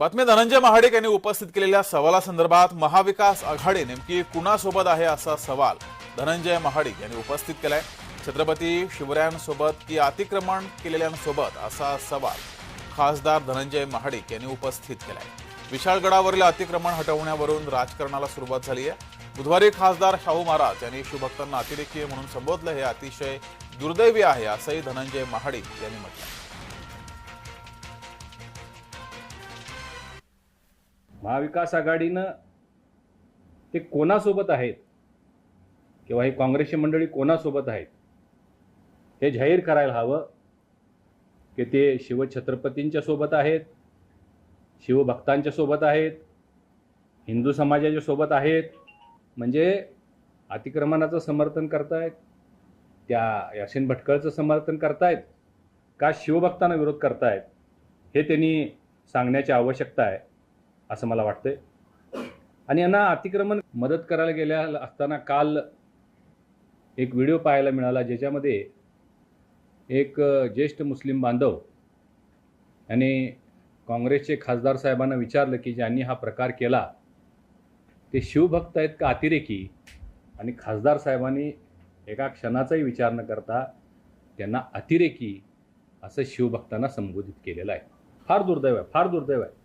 बातमी धनंजय महाडिक यांनी उपस्थित केलेल्या सवालासंदर्भात महाविकास आघाडी नेमकी कुणासोबत आहे असा सवाल धनंजय महाडिक यांनी उपस्थित केलाय. छत्रपती शिवरायांसोबत की अतिक्रमण केलेल्यांसोबत असा सवाल खासदार धनंजय महाडिक यांनी उपस्थित केलाय. विशाळगडावरील अतिक्रमण हटवण्यावरून राजकारणाला सुरुवात झाली आहे. बुधवारी खासदार शाहू महाराज यांनी शिवभक्तांना अतिरेकी म्हणून संबोधलं. हे अतिशय दुर्दैवी आहे असंही धनंजय महाडिक यांनी म्हटलं महाविकास आघाडीनं ते कोणासोबत आहेत? किंवा हे काँग्रेसची मंडळी कोणासोबत आहेत? हे जाहीर करायला हवं की ते शिवछत्रपतींच्या सोबत आहेत शिवभक्तांच्या सोबत आहेत हिंदू समाजाच्या सोबत आहेत. म्हणजे अतिक्रमणाचं समर्थन करतायत त्या यासीन भटकळचं समर्थन करतायत का शिवभक्तांना विरोध करतायत हे त्यांनी सांगण्याची आवश्यकता आहे. असं मला वाटतंय. आणि यांना अतिक्रमण मदत करायला गेल्या असताना काल एक व्हिडिओ पाहायला मिळाला ज्याच्यामध्ये एक ज्येष्ठ मुस्लिम बांधव आणि काँग्रेसचे खासदार साहेबांना विचारलं की ज्यांनी हा प्रकार केला ते शिवभक्त आहेत का अतिरेकी? आणि खासदार साहेबांनी एका क्षणाचाही विचार न करता त्यांना अतिरेकी असं शिवभक्तांना संबोधित केलेलं आहे. फार दुर्दैव आहे फार दुर्दैव आहे.